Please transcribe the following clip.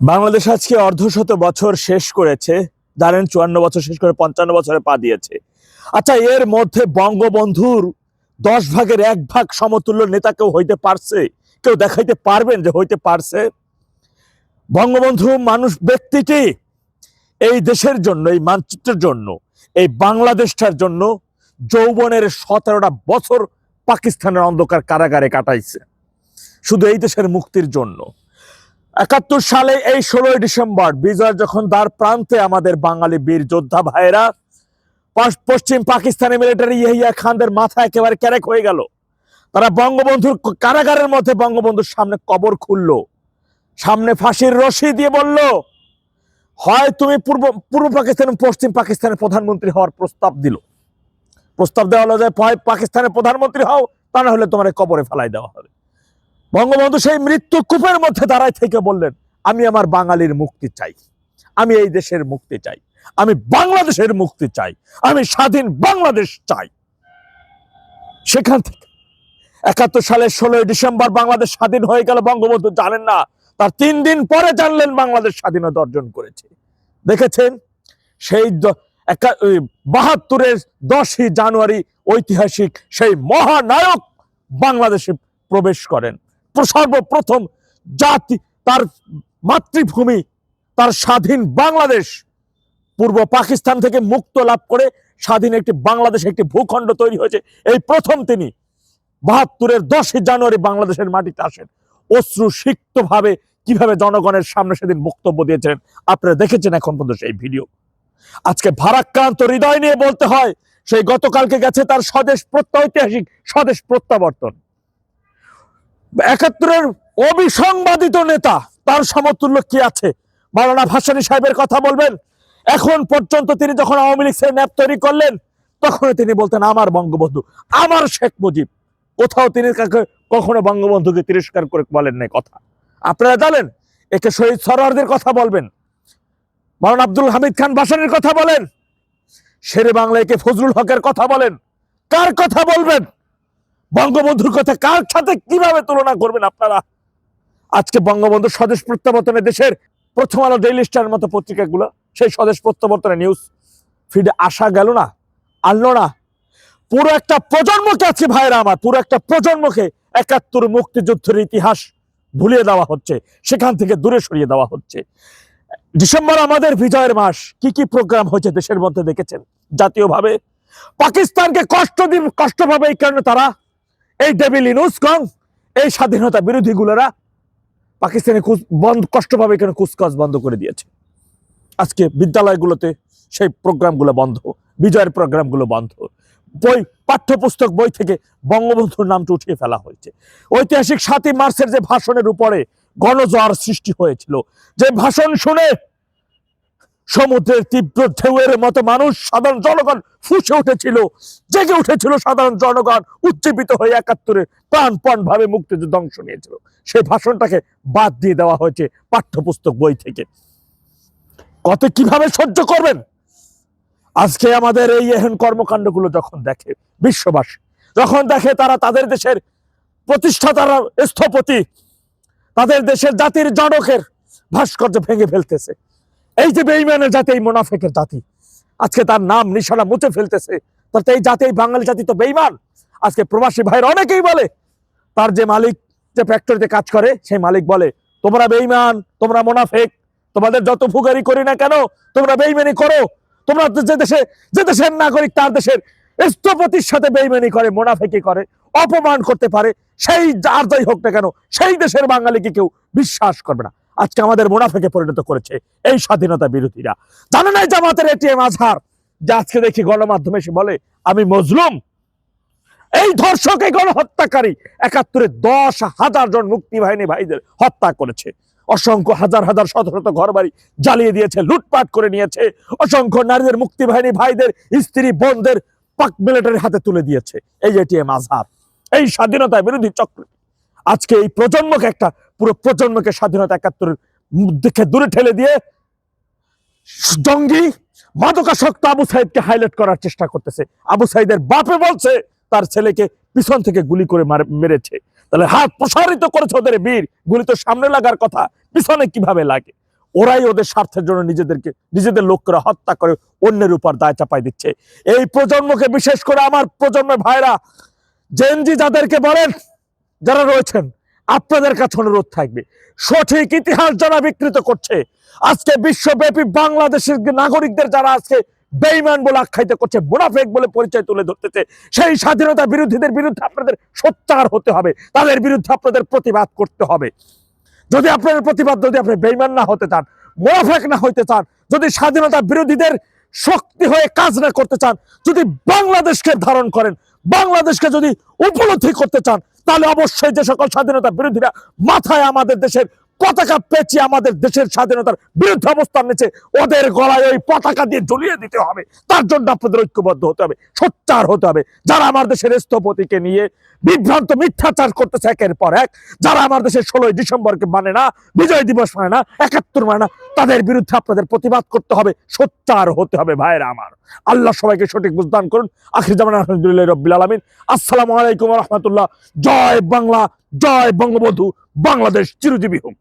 বাংলাদেশ আজকে অর্ধশত বছর শেষ করেছে জানেন চুয়ান্ন বছর শেষ করে পঞ্চান্ন বছরে পা দিয়েছে। আচ্ছা এর মধ্যে বঙ্গবন্ধুর দশ ভাগের এক ভাগ সমতুল্য নেতা কেউ হইতে পারছে? কেউ দেখাইতে পারবেন যে হইতে পারছে? বঙ্গবন্ধু মানুষ ব্যক্তিটি এই দেশের জন্য, এই মানচিত্রের জন্য, এই বাংলাদেশটার জন্য যৌবনের সতেরোটা বছর পাকিস্তানের অন্ধকার কারাগারে কাটাইছে। শুধু এই দেশের মুক্তির জন্য। একাত্তর সালে এই ষোলোই ডিসেম্বর বিজয় যখন দ্বার প্রান্তে আমাদের বাঙালি বীর যোদ্ধা ভাইরা পশ্চিম পাকিস্তানি মিলিটারি ইহিয়া খানদের মাথা একেবারে ক্যারেক হয়ে গেল। তারা বঙ্গবন্ধুর কারাগারের মধ্যে বঙ্গবন্ধুর সামনে কবর খুললো। সামনে ফাঁসির রশি দিয়ে বলল, হয় তুমি পূর্ব পূর্ব পাকিস্তান পশ্চিম পাকিস্তানের প্রধানমন্ত্রী হওয়ার প্রস্তাব দিল। প্রস্তাব দেওয়া হলো যে পাকিস্তানের প্রধানমন্ত্রী হও, তা না হলে তোমার কবরে ফেলাই দেওয়া হবে। বঙ্গবন্ধু সেই মৃত্যু কূপের মধ্যে দাঁড়ায় থেকে বললেন, আমি আমার বাঙালির মুক্তি চাই। আমি এই দেশের মুক্তি চাই। আমি বাংলাদেশের মুক্তি চাই। আমি স্বাধীন বাংলাদেশ চাই। সেখান থেকে একাত্তর সালের ষোলোই ডিসেম্বর বাংলাদেশ স্বাধীন হয়ে গেল। বঙ্গবন্ধু জানেন না, তার তিন দিন পরে জানলেন বাংলাদেশ স্বাধীনতা অর্জন করেছে। দেখেছেন? সেই বাহাত্তরের দশই জানুয়ারি ঐতিহাসিক সেই মহানায়ক বাংলাদেশে প্রবেশ করেন। সর্বপ্রথম জাতি, তার মাতৃভূমি, তার স্বাধীন বাংলাদেশ। পূর্ব পাকিস্তান থেকে মুক্ত লাভ করে স্বাধীন একটি বাংলাদেশ, একটি ভূখণ্ড তৈরি হয়েছে। এই প্রথম তিনি বাহাত্তরের দশই জানুয়ারি বাংলাদেশের মাটিতে আসেন। অশ্রু সিক্ত ভাবে কীভাবে জনগণের সামনে সেদিন বক্তব্য দিয়েছিলেন, আপনারা দেখেছেন এখন পর্যন্ত সেই ভিডিও। আজকে ভারাক্রান্ত হৃদয় নিয়ে বলতে হয়, সেই গতকালকে গেছে তার স্বদেশ প্রত্যৈতিহাসিক স্বদেশ প্রত্যাবর্তন। একাত্তরের অবিসংবাদিত নেতা, তার সমতুল্য কি আছে? মাওলানা ভাসানী সাহেবের কথা বলবেন। এখন পর্যন্ত তিনি যখন আওয়ামী লীগ ন্যাপ তৈরি করলেন তখন তিনি বলতেন, আমার বঙ্গবন্ধু, আমার শেখ মুজিব। কোথাও তিনি কাকে, কখনো বঙ্গবন্ধুকে তিরস্কার করে বলেন নাই কথা। আপনারা জানেন, একে শহীদ সরোয়ারদের কথা বলবেন। মারান আব্দুল হামিদ খান ভাসানির কথা বলেন। শেরে বাংলা একে ফজলুল হকের কথা বলেন। কার কথা বলবেন? বঙ্গবন্ধুর কথা কার সাথে কীভাবে তুলনা করবেন আপনারা? আজকে বঙ্গবন্ধু স্বদেশ প্রত্যাবর্তনে দেশের প্রথম আলো ডেইলি স্টার মতো পত্রিকাগুলো, সেই স্বদেশ প্রত্যাবর্তনের নিউজ ফিডে আসা গেল না, আনলো না। পুরো একটা প্রজন্মকে আছে ভাইরা আমার, পুরো একটা প্রজন্মকে একাত্তর মুক্তিযুদ্ধের ইতিহাস ভুলিয়ে দেওয়া হচ্ছে, সেখান থেকে দূরে সরিয়ে দেওয়া হচ্ছে। ডিসেম্বর আমাদের বিজয়ের মাস, কি কি প্রোগ্রাম হয়েছে দেশের মধ্যে দেখেছেন? জাতীয়ভাবে। পাকিস্তানকে কষ্ট দিন, কষ্ট পাবে এই কারণে তারা এই ডেভিল ইনুসকং এই স্বাধীনতা বিরোধী গুলোরা পাকিস্তানে বন্ধ, কষ্ট পাবে কেন কুচকাজ বন্ধ করে দিয়েছে। আজকে বিদ্যালয়গুলোতে সেই প্রোগ্রামগুলো বন্ধ, বিজয়ের প্রোগ্রামগুলো বন্ধ। বই, পাঠ্যপুস্তক, বই থেকে বঙ্গবন্ধুর নামটা উঠিয়ে ফেলা হয়েছে। ঐতিহাসিক সাতই মার্চের যে ভাষণের উপরে গণজোয়ার সৃষ্টি হয়েছিল, যে ভাষণ শুনে সমুদ্রের তীব্র ঢেউয়ের মতো মানুষ সাধারণ জনগণ ফুসে উঠেছিল, জেগে উঠেছিল সাধারণ জনগণ, উজ্জীবিত হয়ে একাত্তরে প্রাণপণ ভাবে মুক্তিযুদ্ধ অংশ নিয়েছিল। সেই ভাষণটাকে বাদ দিয়ে দেওয়া হয়েছে পাঠ্যপুস্তক বই থেকে। কত কীভাবে সহ্য করবেন? আজকে আমাদের এই এহেন কর্মকাণ্ডগুলো যখন দেখে বিশ্ববাসী, যখন দেখে তারা তাদের দেশের প্রতিষ্ঠাতারা স্থপতি, তাদের দেশের জাতির জনকের ভাস্কর্য ভেঙে ফেলতেছে। এই যে বেইমানের জাতি, এই মোনাফেকের জাতি। আজকে তার নাম, নিশানা মুছে ফেলতেছে। তার এই জাতি, এই বাঙালি জাতি তো বেইমান আজকে প্রবাসী ভাইয়ের অনেকেই বলে, তার যে মালিক যে ফ্যাক্টরিতে কাজ করে, সেই মালিক বলে, তোমরা বেইমান তোমরা মোনাফেক, তোমাদের যত ফুগারি করি না কেন, তোমরা বেইমানি করো। তোমরা যে দেশে, যে দেশের নাগরিক, তার দেশের স্থপতির সাথে বেইমানি করে মোনাফেকি করে, অপমান করতে পারে, সেই যার যাই হোক না কেন, সেই দেশের বাঙালিকে কেউ বিশ্বাস করবে না। আজকে আমাদের মুনাফেকে পরিণত করেছে এই স্বাধীনতা বিরোধীরা। জানে না জামাতের এটিএম আজহার? যে আজকে দেখি গণমাধ্যমে এসে বলে, আমি মজলুম। এই ধর্ষক গণহত্যাকারী একাত্তরে দশ হাজার জন মুক্তি বাহিনী ভাইদের হত্যা করেছে। অসংখ্য হাজার হাজার শত শত ঘর বাড়ি জ্বালিয়ে দিয়েছে, লুটপাট করে নিয়েছে। অসংখ্য নারীদের মুক্তি বাহিনী ভাইদের স্ত্রী, বোনদের পাক মিলিটারির হাতে তুলে দিয়েছে। এই এটিএম আজহার, এই স্বাধীনতা বিরোধী চক্র আজকে এই প্রজন্মকে একটা, পুরো প্রজন্মকে স্বাধীনতা একাত্তরের দিকে দূরে ঠেলে দিয়ে জঙ্গি মাদকাসক্ত আবু সাইদকে হাইলাইট করার চেষ্টা করতেছে। আবু সাইদের বাপে বলছে, তার ছেলেকে পিছন থেকে গুলি করে মার- মেরেছে। তাহলে হাত প্রসারিত করেছে ওদের বীর, গুলি তো সামনে লাগার কথা, পিছনে কীভাবে লাগে? ওরাই ওদের স্বার্থের জন্য নিজেদেরকে, নিজেদের লোকরা হত্যা করে অন্যের উপর দায় চাপাই দিচ্ছে। এই প্রজন্মকে বিশেষ করে আমার প্রজন্মের ভাইরা জেনজি যাদেরকে বলেন যারা রয়েছেন, আপনাদের কাছে অনুরোধ থাকবে। সঠিক ইতিহাস যারা বিকৃত করছে, আজকে বিশ্বব্যাপী বাংলাদেশের নাগরিকদের যারা আজকে বেইমান বলে আখ্যায়িত করছে, মুনাফেক বলে পরিচয় তুলে ধরতেছে, সেই স্বাধীনতা বিরোধীদের বিরুদ্ধে আপনাদের সোচ্চার হতে হবে, তাদের বিরুদ্ধে আপনাদের প্রতিবাদ করতে হবে। যদি আপনাদের প্রতিবাদ, যদি আপনি বেইমান না হতে চান, মোনাফেক না হইতে চান, যদি স্বাধীনতা বিরোধীদের শক্তি হয়ে কাজ না করতে চান, যদি বাংলাদেশকে ধারণ করেন, বাংলাদেশকে যদি উপলব্ধি করতে চান তাহলে অবশ্যই যে সকল স্বাধীনতা বিরোধীরা মাথায় আমাদের দেশের পতাকা পেঁচিয়ে আমাদের দেশের স্বাধীনতার বিরুদ্ধে অবস্থান নিচ্ছে ওদের গলায় ওই পতাকা দিয়ে ঝুলিয়ে দিতে হবে। তার জন্য আপনাদের ঐক্যবদ্ধ হতে হবে, সোচ্চার হতে হবে। যারা আমার দেশের স্থপতিকে নিয়ে বিভ্রান্ত মিথ্যাচার করতেছে একের পর এক, যারা আমার দেশের ষোলোই ডিসেম্বরকে মানে না, বিজয় দিবস মানে না, একাত্তর মানে না, তাদের বিরুদ্ধে আপনাদের প্রতিবাদ করতে হবে, সোচ্চার হতে হবে ভাইয়েরা আমার। আল্লাহ সবাইকে সঠিক বুঝদান করুন। আখির জামান আলহামদুলিল্লাহ রব্বিল আলমিন। আসসালামু আলাইকুম রহমতুল্লাহ। জয় বাংলা, জয় বঙ্গবন্ধু, বাংলাদেশ চিরজীবী হোক।